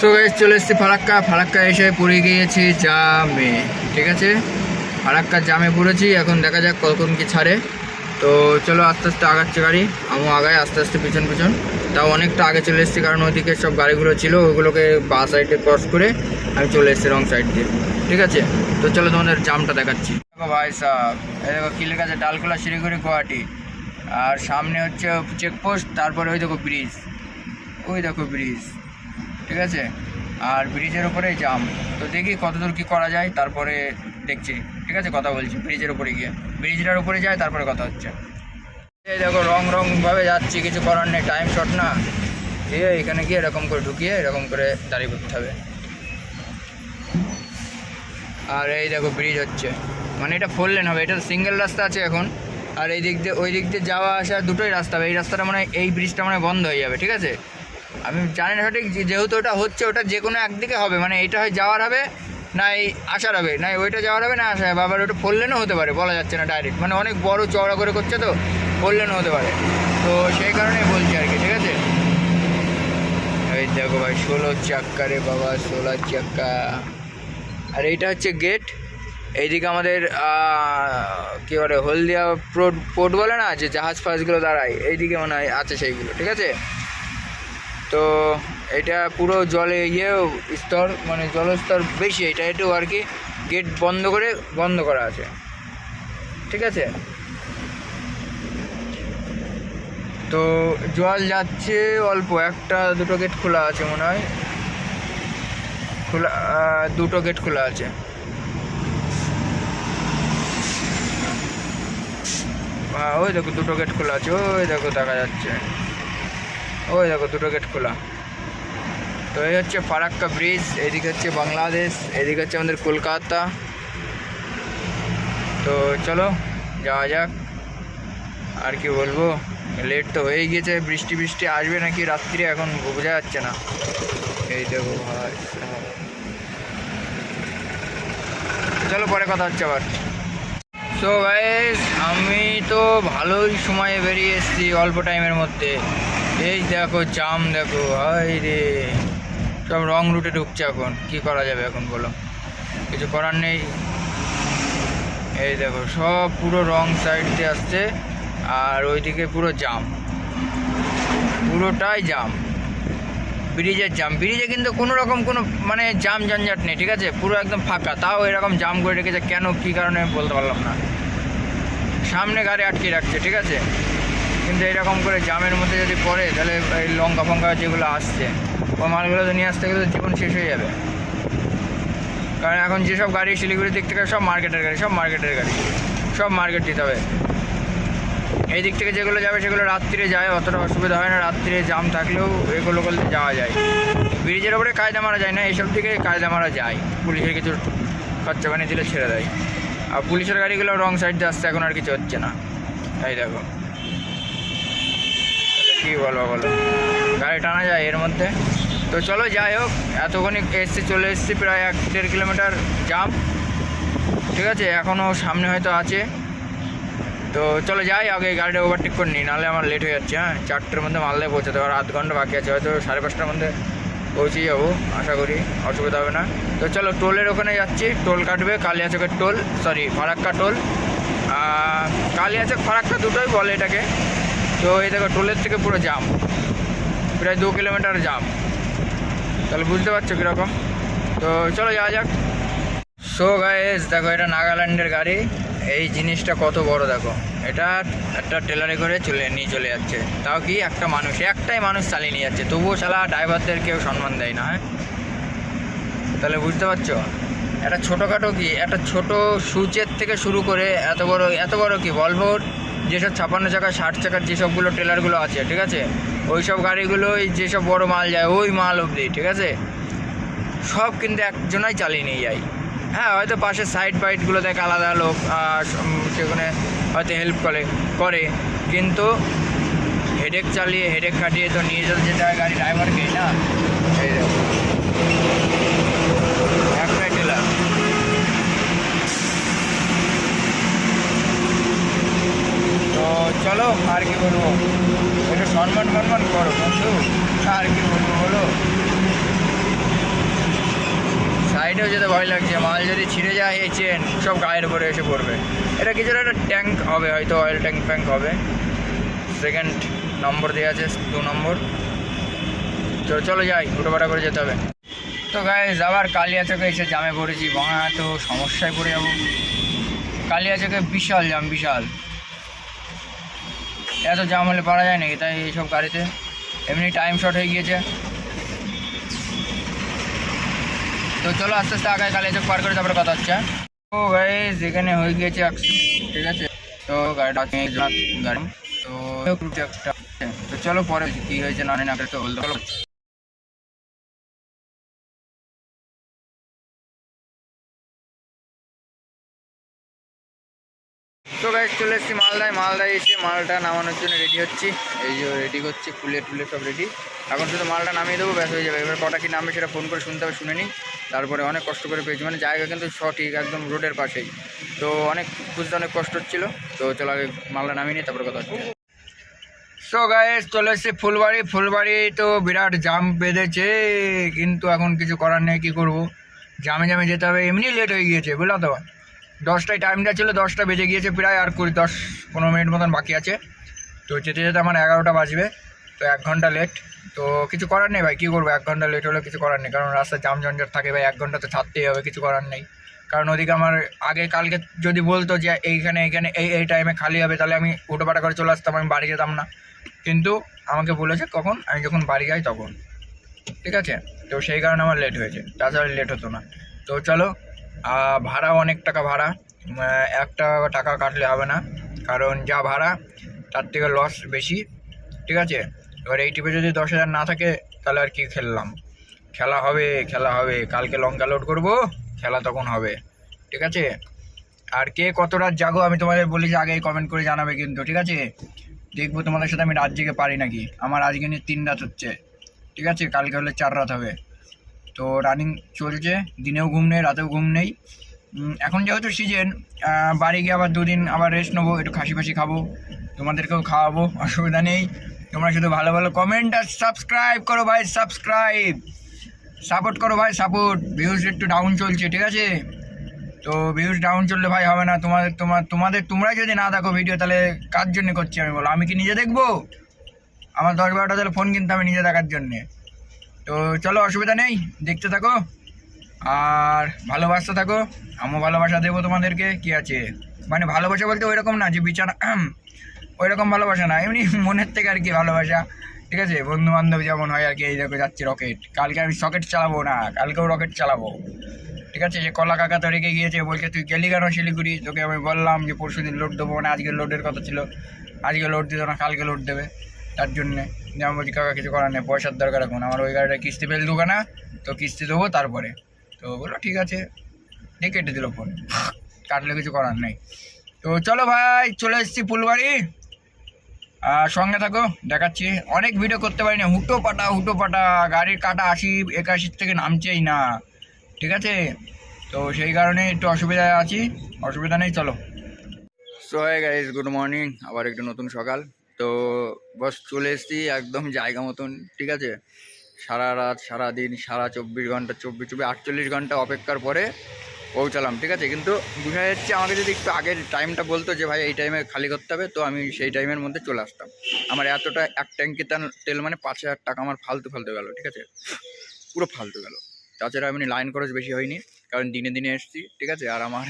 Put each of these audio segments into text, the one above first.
So guys চলে এসেছি ফারাক্কা। ফারাক্কা এসে পড়ে গিয়েছি জামে, ঠিক আছে? ফারাক্কা জামে পড়েছি, এখন দেখা যাক কখন কি ছাড়ে। তো চলো আস্তে আস্তে আগাচ্ছে গাড়ি। আমিও আগাই, আস্তে আস্তে পিছন পিছন। তাও অনেকটা আগে চলে এসেছি, কারণ ওইদিকে সব গাড়িগুলো ছিল ওগুলোকে বা সাইডে ক্রস করে আমি চলে এসেছি রং সাইড দিয়ে। ঠিক আছে? তো চলো তোমাদের জামটা দেখাচ্ছি। দেখো ভাই সাহ এই দেখো কি লেখা আছে ডালখোলা শিলিগুড়ি গুয়াহাটি। আর সামনে হচ্ছে চেকপোস্ট তারপরে ওই দেখো ব্রিজ ওই দেখো ব্রিজ ঠিক আছে? আর ব্রিজের উপরে জাম। তো দেখি কতদূর কি করা যায়, তারপরে দেখছি। ঠিক আছে, কথা বলছি, ব্রিজের উপরে গিয়ে। ব্রিজটার উপরে যায়, তারপরে কথা হচ্ছে। এই দেখো, রং রং ভাবে যাচ্ছি, কিছু করার নেই টাইম শর্ট না। এই এখানে গিয়ে এরকম করে ঢুকিয়ে, এরকম করে দাঁড়িয়ে করতে হবে। আর এই দেখো, ব্রিজ হচ্ছে। মানে এটা ফোর লেন হবে, এটা সিঙ্গেল রাস্তা আছে এখন। আর এই দিক দিয়ে, ওই দিক দিয়ে যাওয়া আসা দুটোই রাস্তা হবে। এই রাস্তাটা মানে এই ব্রিজটা মানে বন্ধ হয়ে যাবে, ঠিক আছে? আমি জানি না সঠিক যেহেতু ওটা হচ্ছে, ওটা যে কোনো একদিকে হবে মানে এটা হয় যাওয়ার হবে, না এই আসার হবে, না ওইটা যাওয়ার হবে, না আসা হবে, আবার ওটা ফোর লেনও হতে পারে, বলা যাচ্ছে না ডাইরেক্ট মানে অনেক বড় চওড়া করে করছে তো ফোর লেনও হতে পারে। তো সেই কারণেই বলছি আর কি, ঠিক আছে? এই দেখো ভাই, ষোলো চাক্কা রে বাবা, ষোলো চাক্কা। আর এইটা হচ্ছে গেট এইদিকে আমাদের কি বলে, হলদিয়া পোর্ট পোর্ট বলে না, যে জাহাজ ফাজগুলো দাঁড়ায়, এইদিকে মনে হয় আছে সেইগুলো, ঠিক আছে? তো এটা পুরো জলে ইয়ে স্তর মানে জলস্তর বেশি, এটা একটু আর কি গেট বন্ধ করে বন্ধ করা আছে। ঠিক আছে? তো জল যাচ্ছে অল্প, একটা, দুটো গেট খোলা আছে মনে হয়। খোলা দুটো গেট খোলা আছে। ওই দেখো দুটো গেট খোলা আছে, ওই দেখো দেখা যাচ্ছে। ওই দেখো দুটো গেট খোলা। তো এই হচ্ছে ফারাক্কা ব্রিজ, এদিকে হচ্ছে বাংলাদেশ, এদিকে হচ্ছে আমাদের কলকাতা। তো চলো, যাওয়া যাক। আর কি বলব লেট তো হয়ে গিয়েছে বৃষ্টি বৃষ্টি আসবে নাকি রাত্রি, এখন বোঝা যাচ্ছে না। এই দেখো ভাই চলো, পরে কথা হচ্ছে আবার। সো গাইস আমি তো ভালোই সময়ে বেরিয়ে এসেছি অল্প টাইমের মধ্যে। এই দেখো, জাম দেখো হাই রে। সব রং রুটে ঢুকছে এখন। কি করা যাবে এখন বলো? কিছু করার নেই। এই দেখো, সব পুরো রং সাইড দিয়ে আসছে, আর ওইদিকে পুরো জাম। পুরোটাই জাম। ব্রিজের জাম। ব্রিজে কিন্তু কোনো রকম কোনো মানে জাম ঝঞ্ঝাট নেই, ঠিক আছে? পুরো একদম ফাঁকা। তাও এরকম জাম করে রেখেছে, কেন, কী কারণে আমি বলতে পারলাম না। সামনে গাড়ি আটকে রাখছে, ঠিক আছে? কিন্তু এরকম করে জামের মধ্যে যদি পড়ে, তাহলে এই লঙ্কা ফঙ্কা যেগুলো আসছে, ওই মালগুলো তো নিয়ে আসতে গেলে জীবন শেষ হয়ে যাবে। কারণ এখন যেসব গাড়ি শিলিগুড়ির দিক থেকে সব মার্কেটের গাড়ি, সব মার্কেটের গাড়ি, সব মার্কেট দিতে হবে। এই দিক থেকে যেগুলো যাবে সেগুলো রাত্রিরে যায়, অতটা অসুবিধা হয় না, রাত্রিরে জাম থাকলেও এগুলো করলে যাওয়া যায়। ব্রিজের ওপরে কায়দা মারা যায় না, এইসব দিকে কায়দা মারা যায়। পুলিশের কিছু খরচা বানিয়ে দিলে ছেড়ে দেয়। আর পুলিশের গাড়িগুলো রং সাইড দিয়ে আসছে, এখন আর কিছু হচ্ছে না। তাই দেখো। কী বলব বলো? গাড়ি টানা যায় এর মধ্যে। তো চলো যাই হোক এতক্ষণই এসছে চলে এসছি প্রায় এক দেড় কিলোমিটার জাম ঠিক আছে এখনও সামনে হয়তো আছে। তো চলো যাই, আগে গাড়িটা ওভারটেক করে নিই, নাহলে আমার লেট হয়ে যাচ্ছে হ্যাঁ? চারটের মধ্যে মালদায় পৌঁছাতে আর আধ ঘণ্টা বাকি আছে, হয়তো সাড়ে পাঁচটার মধ্যে পৌঁছে যাব, আশা করি, অসুবিধা হবে না। তো চলো টোলের ওখানে যাচ্ছি, টোল কাটবে, কালিয়াচকের toll sorry Farakka toll. Kaliachak Farakka দুটোই বলে এটাকে। তো এই দেখো টোলের থেকে পুরো জাম। প্রায় দু কিলোমিটার জাম। তাহলে বুঝতে পারছ কীরকম? তো চলো যাওয়া যাক। সো গাইস দেখো এটা নাগাল্যান্ডের গাড়ি। এই জিনিসটা কত বড় দেখো। এটা একটা টেলারে করে চলে নিয়ে চলে যাচ্ছে। তাও কি একটা মানুষ, একটাই মানুষ চালিয়ে নিয়ে যাচ্ছে। তবুও শালা ড্রাইভারদের কেউ সম্মান দেয় না হ্যাঁ? তাহলে বুঝতে পারছ? একটা ছোটোখাটো কি, একটা ছোট সুচের থেকে শুরু করে এত বড় এত বড় কি ভলভোর যেসব ছাপান্ন চাকা, ষাট চাকার যেসবগুলো টেলারগুলো আছে, ঠিক আছে? ওই সব গাড়িগুলোই যেসব বড় মাল যায়, ওই মাল অবধি, ঠিক আছে? সব কিন্তু একজনাই চালিয়ে নিয়ে যায়। হ্যাঁ হয়তো পাশে সাইড ফাইটগুলো দেখ, আলাদা লোক সেখানে হয়তো হেল্প করে করে। কিন্তু হেডেক চালিয়ে হেডেক কাটিয়ে তো নিয়ে যেতে যেতে হয় গাড়ি ড্রাইভারকে না? চলো, আর কি বলব? একটু সম্মান সম্মান করো, বন্ধু। আর কি বলব, বলো? সাইডেও যেতে ভয় লাগছে। মাল যদি ছিঁড়ে যায় এই চেন সব গায়ের উপরে এসে পড়বে। এটা কিছুটা একটা ট্যাঙ্ক হবে, হয়তো অয়েল ট্যাঙ্ক ফ্যাঙ্ক হবে। সেকেন্ড নম্বর দেওয়া আছে, দু নম্বর তো চলো যাই উটোপাটা করে যেতে হবে। তো গাইজ আবার কালিয়াচকে এসে জামে পড়েছি। বাঙা তো সমস্যায় পড়ে যাব। কালিয়াচকে বিশাল জাম বিশাল। এত জাম হলে পারা যায় নাকি তাই এইসব গাড়িতে? এমনি টাইম শর্ট হয়ে গিয়েছে। তো চলো আস্তে আস্তে আগে এসব পার করে তারপরে কথা হচ্ছে ও গাইজ যেখানে হয়ে গিয়েছে ঠিক আছে? তো গাড়িটা গাড়ি, তো একটা তো চলো পরে কি হয়েছে না না, তো বলতে এসেছি মালদায়। মালদায় এসে মালটা নামানোর জন্য রেডি হচ্ছি। এই যে রেডি করছি ফুলে টুলে সব রেডি এখন শুধু মালটা নামিয়ে দেবো, ব্যাস হয়ে যাবে। এবার কটা কি নামবে সেটা ফোন করে শুনতে হবে, শুনে নিই। তারপরে অনেক কষ্ট করে পেয়েছি। মানে জায়গা কিন্তু সঠিক একদম রোডের পাশেই। তো অনেক খুঁজতে অনেক কষ্ট হচ্ছিল। তো চলো আগে মালটা নামিয়ে নিই, তারপরে কথা হচ্ছে। সো গাইস চলে এসেছি ফুলবাড়ি। ফুলবাড়ি তো বিরাট জাম বেঁধেছে। কিন্তু এখন কিছু করার নেই, কী করব? জামে জামে যেতে হবে। এমনি লেট হয়ে গিয়েছে বুঝলো তো? দশটায় টাইমটা ছিল, দশটা বেজে গিয়েছে প্রায়, আর কুড়ি, দশ, পনেরো মিনিট মতন বাকি আছে। তো যেতে যেতে আমার এগারোটা বাজবে, তো এক ঘণ্টা লেট তো কিছু করার নেই ভাই, কী করব? এক ঘণ্টা লেট হলে কিছু করার নেই, কারণ রাস্তায় জাম জঞ্জট থাকে ভাই, এক ঘণ্টা তো ছাড়তেই হবে, কিছু করার নেই। কারণ ওদিকে আমার আগে কালকে যদি বলতো যে এইখানে এইখানে, এই এই টাইমে খালি হবে, তাহলে আমি উটোপাটা করে চলে আসতাম, আমি বাড়ি যেতাম না। কিন্তু আমাকে বলেছে কখন? আমি যখন বাড়ি যাই তখন। ঠিক আছে? তো সেই কারণে আমার লেট হয়েছে, তাছাড়া লেট হতো না। তো চলো ভাড়া অনেক টাকা ভাড়া। একটা টাকা কাটলে হবে না। কারণ যা ভাড়া, তার থেকে লস বেশি। ঠিক আছে? এবার এই টিপে যদি দশ হাজার না থাকে, তাহলে আর কি খেললাম? খেলা হবে খেলা হবে। কালকে লঙ্কা লোড করব, খেলা তখন হবে। ঠিক আছে? আর কে কত রাত জাগো, আমি তোমাদের বলি যে আগেই কমেন্ট করে জানাবে কিন্তু, ঠিক আছে? দেখব তোমাদের সাথে, আমি রাত জেগে পারি নাকি? আমার আজকে নিয়ে তিন রাত হচ্ছে। ঠিক আছে? কালকে হলে চার রাত হবে। তো রানিং চলছে, দিনেও ঘুম নেই, রাতেও ঘুম নেই। এখন যেহেতু সিজন বাড়ি গিয়ে আবার দুদিন আবার রেস্ট নেব, একটু খাসি ফাসি খাব, তোমাদেরকেও খাওয়াবো, অসুবিধা নেই। তোমরা শুধু ভালো ভালো কমেন্ট আর সাবস্ক্রাইব করো ভাই সাবস্ক্রাইব সাপোর্ট করো ভাই সাপোর্ট ভিউজ একটু ডাউন চলছে, ঠিক আছে? তো ভিউজ ডাউন চললে ভাই হবে না তোমাদের তোমার, তোমাদের, তোমরাই যদি না দেখো ভিডিও তাহলে কার জন্য করছি আমি বলো? আমি কি নিজে দেখব? আমার দশ বারোটা তাহলে ফোন কিনতে হবে নিজে দেখার জন্যে। তো চলো, অসুবিধা নেই। দেখতে থাকো। আর ভালোবাসতে থাকো। আমিও ভালোবাসা দেবো তোমাদেরকে। কি আছে? মানে ভালোবাসা বলতে ওই রকম না যে বিছানা ওই রকম ভালোবাসা না। এমনি মনের থেকে আর কি ভালোবাসা। ঠিক আছে? বন্ধু বান্ধব যেমন হয় আর কি, এই দেখো যাচ্ছে রকেট কালকে আমি সকেট চালাবো না, কালকেও রকেট চালাবো। ঠিক আছে? যে কলা কাকা তো রেখে গিয়েছে, বলছে, তুই গেলি কেন শিলিগুড়ি? তোকে আমি বললাম যে পরশু দিন লোড দেবো না। আজকে লোডের কথা ছিল। আজকে লোড দিত না, কালকে লোড দেবে। তার জন্যে। যে আমি বলছি, কাকা, কিছু করার নেই, পয়সার দরকার এখন। আমার ওই গাড়িটা কিস্তি ফেল দেবো না, তো কিস্তি দেবো তারপরে। তো বলল, ঠিক আছে। দিয়ে কেটে দিল ফোন কাটলে কিছু করার নেই। তো চলো ভাই, চলে এসেছি ফুলবাড়ি। আর সঙ্গে থাকো, দেখাচ্ছি। অনেক ভিডিও করতে পারি না হুটো পাটা হুটো পাটা। গাড়ির কাটা আশি একাশির থেকে নামছেই না। ঠিক আছে? তো সেই কারণে একটু অসুবিধায় আছি। অসুবিধা নেই, চলো। সো গাইজ গুড মর্নিং আবার একটু নতুন সকাল। তো বস চলে এসেছি একদম জায়গা মতন, ঠিক আছে? সারা রাত, সারা দিন, সারা চব্বিশ ঘণ্টা, চব্বিশ চব্বিশ, আটচল্লিশ ঘণ্টা অপেক্ষার পরে পৌঁছালাম, ঠিক আছে? কিন্তু বোঝা যাচ্ছে আমাকে যদি একটু আগের টাইমটা বলতো যে, ভাই, এই টাইমে খালি করতে হবে, তো আমি সেই টাইমের মধ্যে চলে আসতাম। আমার এতটা এক ট্যাঙ্কি তেল মানে পাঁচ হাজার টাকা আমার ফালতু ফালতু গেল, ঠিক আছে? পুরো ফালতু গেল। তাছাড়া আমি লাইন খরচ বেশি হয়নি, কারণ দিনে দিনে এসেছি, ঠিক আছে? আর আমার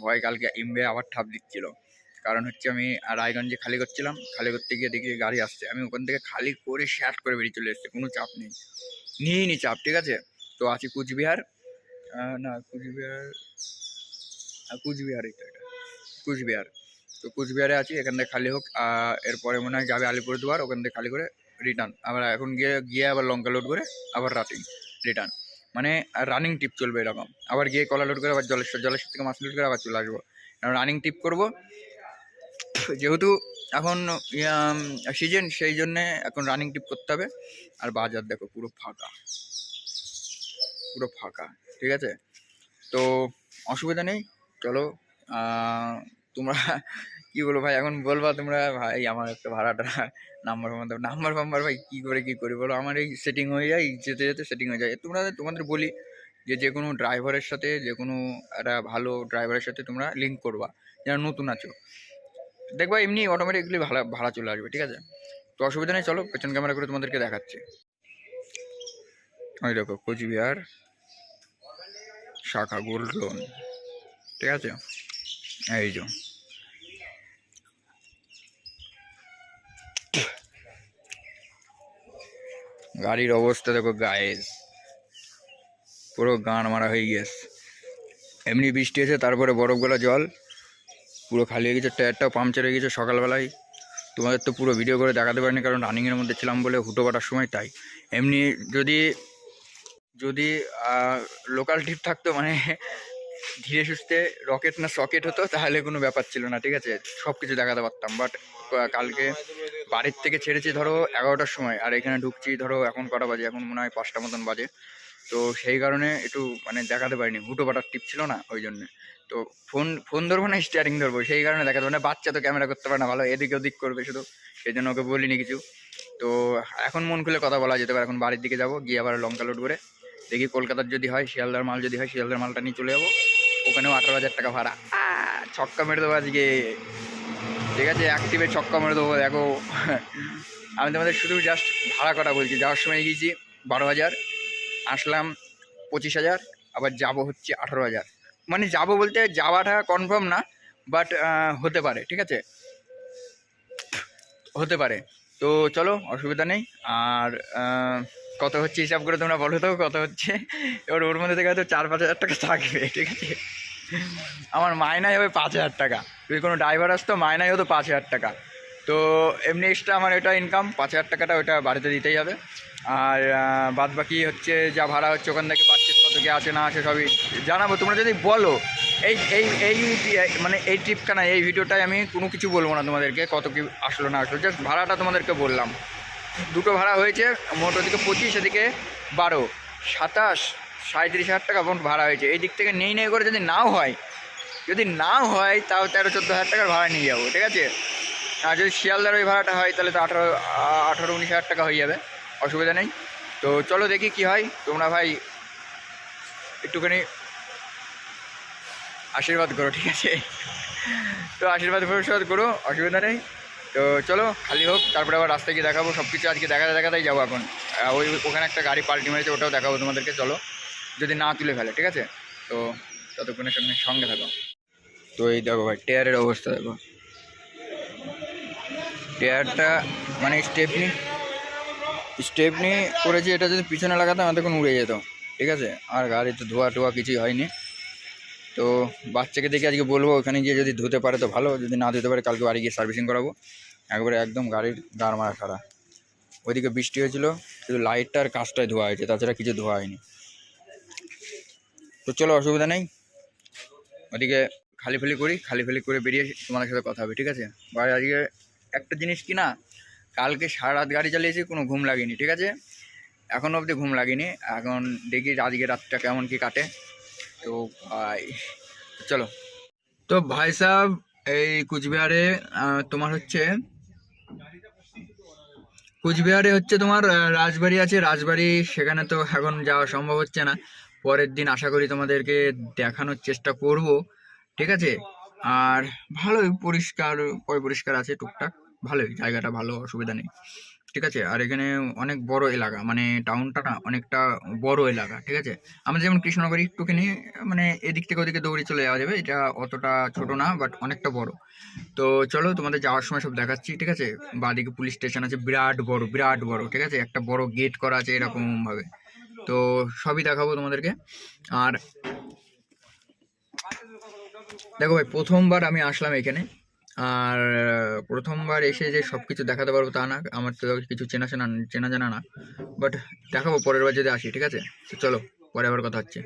ভয় কালকে ইমবে আবার ঠাপ দিচ্ছিল। কারণ হচ্ছে আমি রায়গঞ্জে খালি করছিলাম, খালি করতে গিয়ে দেখি গাড়ি আসছে। আমি ওখান থেকে খালি করে শ্যাট করে বেরিয়ে চলে এসেছি, কোনো চাপ নেই। নিয়েই নি চাপ, ঠিক আছে? তো আছি কুচবিহার না, কুচবিহার কুচবিহার এটা এটা, কুচবিহার। তো কুচবিহারে আছি, এখান থেকে খালি হোক এরপরে মনে হয় যাবে আলিপুরদুয়ার, ওখান থেকে খালি করে রিটার্ন আবার এখন গিয়ে গিয়ে আবার লঙ্কা লোড করে আবার রাটিং রিটার্ন মানে রানিং টিপ চলবে এরকম। আবার গিয়ে কলা লোড করে আবার জলেশ্বর জলেশ্বর থেকে মাছ লোড করে আবার চলে আসব। রানিং টিপ করব যেহেতু এখন সিজন সেই জন্যে এখন রানিং টিপ করতে হবে। আর বাজার দেখো পুরো ফাঁকা। পুরো ফাঁকা, ঠিক আছে? তো অসুবিধা নেই, চলো তোমরা কি বলব ভাই, এখন বলবা তোমরা, ভাই, আমার একটা ভাড়াটা নাম্বার ফাম্বার নাম্বার ফাম্বার ভাই, কী করে, কী করি বলো? আমার এই সেটিং হয়ে যায়, যেতে যেতে সেটিং হয়ে যায়। তোমরা, তোমাদের বলি যে যে কোনো ড্রাইভারের সাথে যে কোনো একটা ভালো ড্রাইভারের সাথে তোমরা লিঙ্ক করবা। যারা নতুন আছো। দেখবা এমনি অটোমেটিকলি ভাড়া ভাড়া চলে আসবে, ঠিক আছে? তো অসুবিধা নেই, চলো, পেছন ক্যামেরা করে তোমাদেরকে দেখাচ্ছি। ওই দেখো, কোচবিহার শাখা গোল্ড লোন, ঠিক আছে? এই যে। গাড়ির অবস্থা দেখো গায়েস পুরো গান মারা হয়ে গেছে এমনি বৃষ্টি আছে তারপরে বরফগুলো জল। পুরো খালি হয়ে গেছে, টায়ারটাও পাংচার হয়ে গেছে সকালবেলায়। তোমাদের তো পুরো ভিডিও করে দেখাতে পারিনি, কারণ রানিংয়ের মধ্যে ছিলাম বলে হুটো কাটার সময়, তাই। এমনি যদি যদি লোকাল ট্রিপ থাকতো মানে ধীরে সুস্থে রকেট না সকেট হতো, তাহলে কোনো ব্যাপার ছিল না, ঠিক আছে? সব কিছু দেখাতে পারতাম বাট কালকে বাড়ির থেকে ছেড়েছি ধরো এগারোটার সময়, আর এখানে ঢুকছি ধরো এখন কটা বাজে? এখন মনে হয় পাঁচটা মতন বাজে। তো সেই কারণে একটু মানে দেখাতে পারিনি। হুটো পাটার টিপ ছিল না, ওই জন্যে। তো ফোন ফোন ধরবো না স্টিয়ারিং ধরবো, সেই কারণে দেখাতে পারে না বাচ্চা তো ক্যামেরা করতে পারে না, ভালো এদিকে ওদিক করবে শুধু, সেই জন্য ওকে বলিনি কিছু। তো এখন মন খুলে কথা বলা যেতে পারে, এখন বাড়ির দিকে যাব, গিয়ে আবার লঙ্কা লোড করে দেখি কলকাতার যদি হয়, শিয়ালদার মাল যদি হয়, শিয়ালদার মালটা নিয়ে চলে যাব। ওখানেও আঠারো হাজার টাকা ভাড়া। ছক্কা মেরে দেবো আজকে। ঠিক আছে অ্যাক্টিভে ছক্কা মেরে দেবো, দেখো। আমি তোমাদের শুধু জাস্ট ভাড়া কটা বলছি, যাওয়ার সময় গিয়েছি বারো হাজার। আসলাম পঁচিশ হাজার, আবার যাব হচ্ছে আঠারো হাজার। মানে যাব বলতে যাওয়াটা কনফার্ম না বাট হতে পারে, ঠিক আছে? হতে পারে। তো চলো, অসুবিধা নেই। আর কত হচ্ছে হিসাব করে তোমরা বলো তো, কত হচ্ছে? এবার ওর মধ্যে থেকে হয়তো চার, পাঁচ হাজার টাকা থাকবে, ঠিক আছে? আমার মাইনাই হবে পাঁচ হাজার টাকা। যদি কোনো ড্রাইভার আসতো, মাইনাই হতো পাঁচ হাজার টাকা। তো এমনি এক্সট্রা আমার এটা ইনকাম পাঁচ হাজার টাকাটা ওটা বাড়িতে দিতেই হবে। আর বাদ বাকি হচ্ছে যা ভাড়া হচ্ছে, ওখান থেকে পাচ্ছিস কত কি আছে না আছে সবই জানাব। তোমরা যদি বলো, এই এই এই মানে এই ট্রিপখানা এই ভিডিওটায় আমি কোনো কিছু বলব না তোমাদেরকে, কত কি আসলো, না আসলো জাস্ট ভাড়াটা তোমাদেরকে বললাম। দুটো ভাড়া হয়েছে, মোট ওদিকে পঁচিশ, এদিকে বারো, সাতাশ সাঁত্রিশ হাজার টাকা মোট ভাড়া হয়েছে। এই দিক থেকে নেই নেই করে যদি নাও হয়, যদি না হয়, তাও তেরো, চোদ্দ হাজার টাকার ভাড়া নিয়ে যাব, ঠিক আছে? আর যদি শিয়ালদার ওই ভাড়াটা হয়, তাহলে তো আঠারো আঠারো, উনিশ হাজার টাকা হয়ে যাবে। অসুবিধা নেই। তো চলো দেখি কি হয়। তোমরা ভাই একটুখানি আশীর্বাদ করো, ঠিক আছে? তো আশীর্বাদ ভবিষ্যৎ করো, অসুবিধা নেই। তো চলো, খালি হোক, তারপরে আবার রাস্তায় গিয়ে দেখাবো। সব কিছু আজকে দেখাতে দেখাতেই যাব এখন। ওই ওখানে একটা গাড়ি পাল্টি মেরেছে, ওটাও দেখাবো তোমাদেরকে, চলো। যদি না তুলে ফেলে, ঠিক আছে? তো ততক্ষণের সঙ্গে সঙ্গে থাকো। তো এই দেখো ভাই, টায়ারের অবস্থা দেখো। টায়ারটা মানে স্টেপনি স্টেপনি করেছি, এটা যদি পিছনে লাগাতাম এতক্ষণ উড়ে যেত। ঠিক আছে? আর গাড়ি তো ধোয়া টোয়া কিছুই হয়নি। তো বাচ্চাকে দেখে আজকে বলব, ওখানে গিয়ে যদি ধুতে পারে তো ভালো, যদি না ধুতে পারে কালকে বাড়ি গিয়ে সার্ভিসিং করাবো। একবারে একদম গাড়ির গাড় মারা খারাপ ওইদিকে বৃষ্টি হয়েছিল শুধু লাইটটা আর কাজটাই ধোয়া হয়েছে, তাছাড়া কিছু ধোয়া হয়নি। তো চলো, অসুবিধা নেই। ওদিকে খালি ফালি করি, খালি ফালি করে বেরিয়ে তোমাদের সাথে কথা হবে, ঠিক আছে? ভাই, আজকে একটা জিনিস কি না কালকে সারা রাত গাড়ি চালিয়েছি, কোনো ঘুম লাগেনি, ঠিক আছে? এখনও অবধি ঘুম লাগেনি। এখন দেখি আজকে রাতটা কেমন কি কাটে। তো চলো। তো ভাই সাহেব এই কুচবিহারে তোমার হচ্ছে, কুচবিহারে হচ্ছে তোমার রাজবাড়ি আছে। রাজবাড়ি সেখানে তো এখন যাওয়া সম্ভব হচ্ছে না। পরের দিন আশা করি তোমাদেরকে দেখানোর চেষ্টা করব, ঠিক আছে? আর ভালোই পরিষ্কার পরিষ্কার আছে টুকটাক। ভালোই, জায়গাটা ভালো, অসুবিধা নেই। ঠিক আছে? আর এখানে অনেক বড় এলাকা মানে টাউনটা না অনেকটা বড় এলাকা, ঠিক আছে? আমরা যেমন কৃষ্ণনগর একটুখানি মানে এদিক থেকে ওদিকে দৌড়ে চলে যাওয়া যাবে, এটা অতটা ছোট না বাট অনেকটা বড়। তো চলো, তোমাদের যাওয়ার সময় সব দেখাচ্ছি, ঠিক আছে? বাদিকে পুলিশ স্টেশন আছে, বিরাট বড় বিরাট বড়, ঠিক আছে? একটা বড় গেট করা আছে এরকমভাবে। তো সবই দেখাবো তোমাদেরকে। আর দেখো ভাই, প্রথমবার আমি আসলাম এখানে। আর প্রথমবার এসে যে সব কিছু দেখাতে পারব তা না, আমার তো কিছু চেনা চেনা চেনা জানা না। বাট দেখাবো, পরের বার যদি আসি, ঠিক আছে? তো চলো, পরে আবার কথা হচ্ছে।